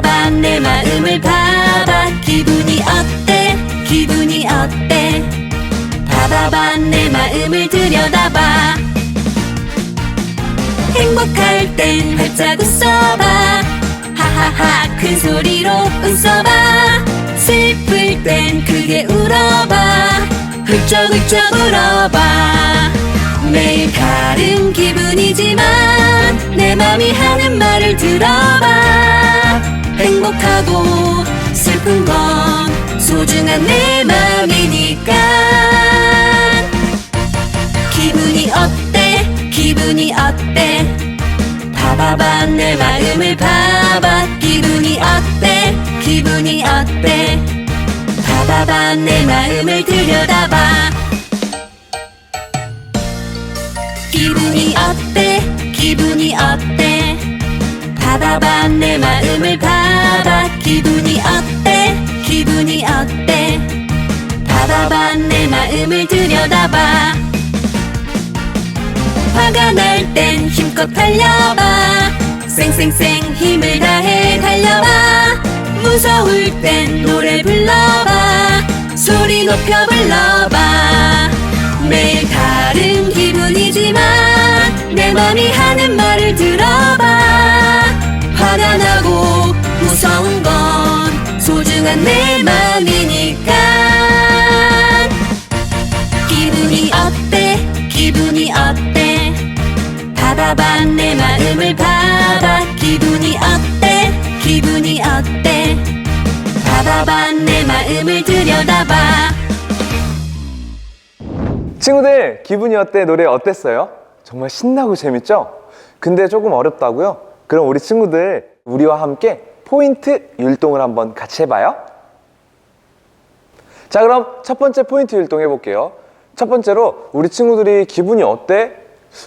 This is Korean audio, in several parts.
봐봐. 내 마음을 봐봐. 기분이 어때? 기분이 어때? 봐봐봐. 내 마음을 들여다봐. 행복할 땐 활짝 웃어봐. 하하하. 큰 소리로 웃어봐. 슬플 땐 크게 울어봐. 훌쩍훌쩍 울어봐. 매일 다른 기분이지만 내 맘이 하는 말을 들어봐 행복하고 슬픈 건 소중한 내 맘이니까. 기분이 어때? 기분이 어때? 봐봐봐 내 마음을 봐봐. 기분이 어때? 기분이 어때? 봐봐봐 내 마음을 들여다봐. 기분이 어때? 기분이 어때 봐봐봐. 내 마음을 봐봐 기분이 어때? 기분이 어때? 봐봐봐. 내 마음을 들여다봐. 화가 날 땐 힘껏 달려봐. 쌩쌩쌩 힘을 다해 달려봐. 무서울 땐 노래 불러봐. 소리 높여 불러봐. 매일 다른 기분이지만 내 맘이 하는 말을 들어봐 화가 나고 무서운 건 소중한 내 맘이니까 기분이 어때 기분이 어때 봐봐봐 내 마음을 봐봐 기분이 어때 기분이 어때 봐봐봐 내 마음을 들여다봐 친구들 기분이 어때? 노래 어땠어요? 정말 신나고 재밌죠? 근데 조금 어렵다고요? 그럼 우리 친구들 우리와 함께 포인트 율동을 한번 같이 해봐요. 자 그럼 첫 번째 포인트 율동 해볼게요. 첫 번째로 우리 친구들이 기분이 어때?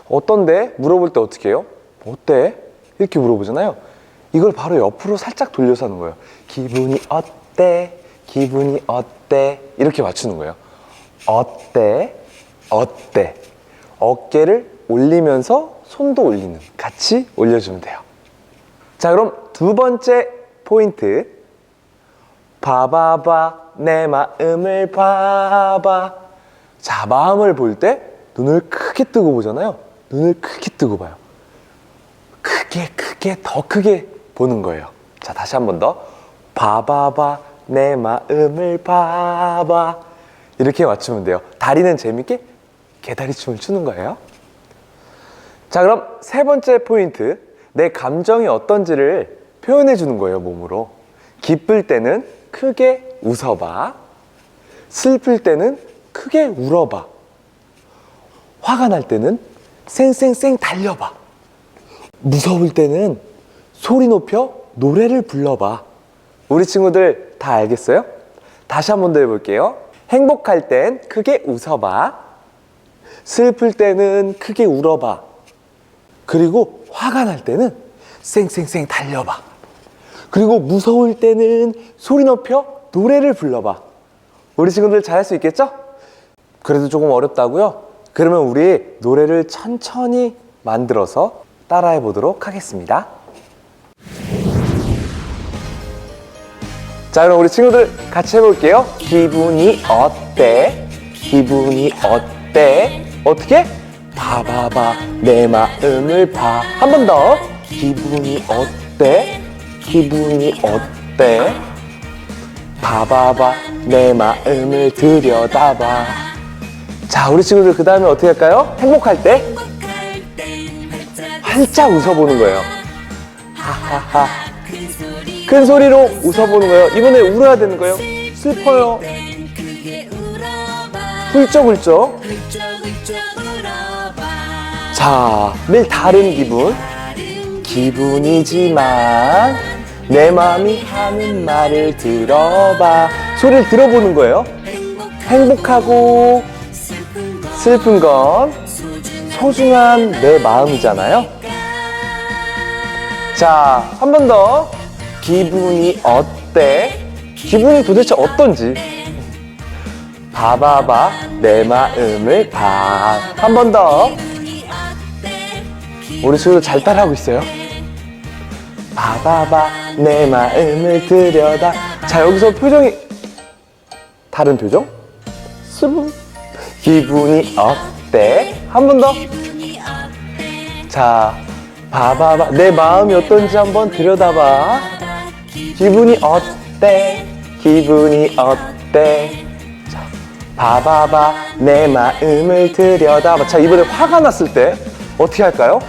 어떤데? 물어볼 때 어떻게 해요? 어때? 이렇게 물어보잖아요. 이걸 바로 옆으로 살짝 돌려서 하는 거예요. 기분이 어때? 기분이 어때? 이렇게 맞추는 거예요. 어때? 어때? 어깨를 올리면서 손도 올리는 같이 올려주면 돼요. 자, 그럼 두 번째 포인트. 봐봐봐, 내 마음을 봐봐. 자, 마음을 볼 때 눈을 크게 뜨고 보잖아요. 눈을 크게 뜨고 봐요. 크게, 크게, 더 크게 보는 거예요. 자, 다시 한 번 더. 봐봐봐, 내 마음을 봐봐. 이렇게 맞추면 돼요. 다리는 재밌게 개다리 춤을 추는 거예요. 자, 그럼 세 번째 포인트. 내 감정이 어떤지를 표현해 주는 거예요, 몸으로. 기쁠 때는 크게 웃어봐. 슬플 때는 크게 울어봐. 화가 날 때는 쌩쌩쌩 달려봐. 무서울 때는 소리 높여 노래를 불러봐. 우리 친구들 다 알겠어요? 다시 한 번 더 해볼게요. 행복할 땐 크게 웃어봐. 슬플 때는 크게 울어봐. 그리고 화가 날 때는 쌩쌩쌩 달려봐. 그리고 무서울 때는 소리 높여 노래를 불러봐. 우리 친구들 잘할 수 있겠죠? 그래도 조금 어렵다고요? 그러면 우리 노래를 천천히 만들어서 따라해 보도록 하겠습니다. 자, 그럼 우리 친구들 같이 해볼게요. 기분이 어때? 기분이 어때? 어떻게? 봐봐봐, 내 마음을 봐. 한 번 더. 기분이 어때? 기분이 어때? 봐봐봐, 내 마음을 들여다봐. 자, 우리 친구들 그 다음에 어떻게 할까요? 행복할 때 활짝 웃어보는 거예요. 하하하. 큰 소리 큰 소리로 웃어보는 거예요. 이번에 울어야 되는 거예요. 슬퍼요. 훌쩍훌쩍. 울어봐 자, 매일 다른 기분. 기분이지만 내 마음이 하는 말을 들어봐. 소리를 들어보는 거예요. 행복하고 슬픈 건 소중한 내 마음이잖아요. 자, 한 번 더. 기분이 어때? 기분이 도대체 어떤지. 봐봐봐, 내 마음을 봐. 한 번 더. 우리 친구들 잘 따라하고 있어요. 봐봐봐 내 마음을 들여다 자 여기서 표정이 다른 표정 스루 기분이 어때 한 번 더 자, 봐봐봐. 내 마음이 어떤지 한번 들여다봐. 기분이 어때? 기분이 어때? 자, 봐봐봐. 내 마음을 들여다봐. 자, 이번에 화가 났을 때 어떻게 할까요?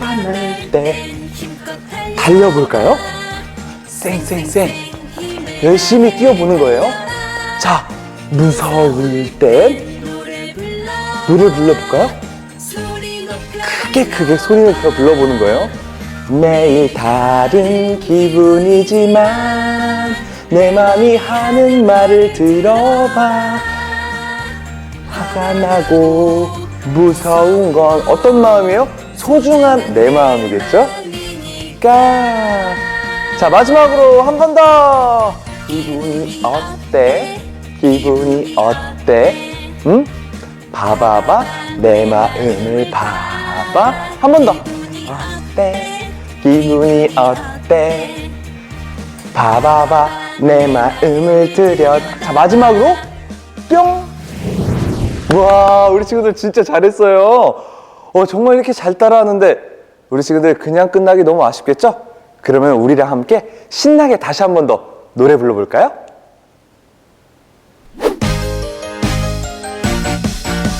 화가 날때 달려볼까요? 쌩쌩쌩. 열심히 뛰어보는 거예요. 자, 무서울 땐 노래 불러 노래 불러볼까요? 크게 크게 소리 높여 불러보는 거예요. 매일 다른 기분이지만 내 맘이 하는 말을 들어봐. 화가 나고 무서운 건 어떤 마음이에요? 소중한 내 마음이겠죠? 그러니까 자 마지막으로 한 번 더. 기분이 어때? 기분이 어때? 응? 봐봐봐 내 마음을 봐봐 한 번 더 어때 기분이 어때 봐봐봐 내 마음을 들여 자 마지막으로 뿅 와 우리 친구들 진짜 잘했어요 어 정말 이렇게 잘 따라하는데 우리 친구들 그냥 끝나기 너무 아쉽겠죠? 그러면 우리랑 함께 신나게 다시 한 번 더 노래 불러볼까요?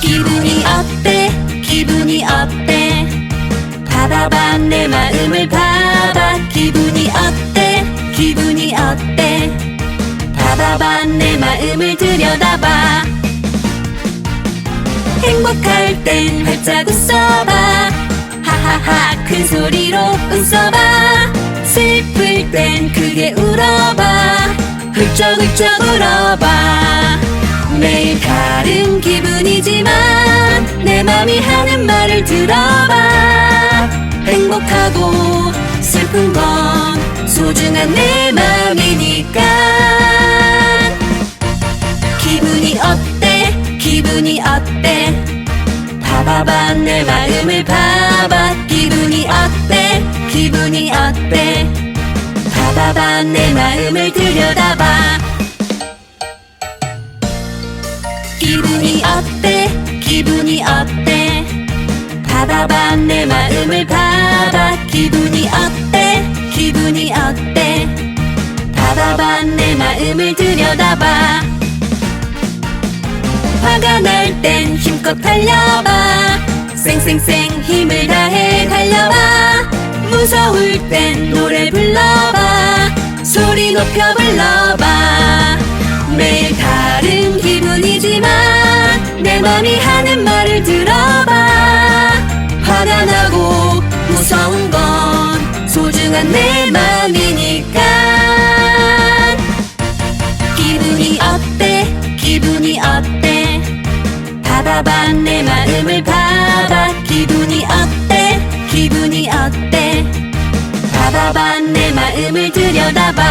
기분이 어때? 기분이 어때? 봐봐봐 내 마음을 봐봐. 기분이 어때? 기분이 어때? 봐봐봐 내 마음을 들여다봐 행복할 땐 활짝 웃어봐. 하하하 큰 소리로 웃어봐. 슬플 땐 크게 울어봐. 훌쩍훌쩍 울어봐. 매일 다른 기분이지만 내 맘이 하는 말을 들어봐. 행복하고 슬픈 건 소중한 내 맘이니까. 기분이 어때? 기분이 어때 봐봐봐 내 마음을 봐봐. 기분이 어때? 기분이 어때? 봐봐봐 내 마음을 들여다봐. 기분이 어때? 기분이 어때? 봐봐봐 내 마음을 봐봐. 기분이 어때? 기분이 어때? 봐봐봐 내 마음을 들여다봐 화가 날 땐 힘껏 달려봐. 쌩쌩쌩 힘을 다해 달려봐. 무서울 땐 노래 불러봐. 소리 높여 불러봐. 매일 다른 기분이지만 내 맘이 하는 말을 들어봐. 화가 나고 무서운 건 소중한 내 봐봐봐 내 마음을 봐봐 기분이 어때? 기분이 어때? 봐봐봐 내 마음을 들여다봐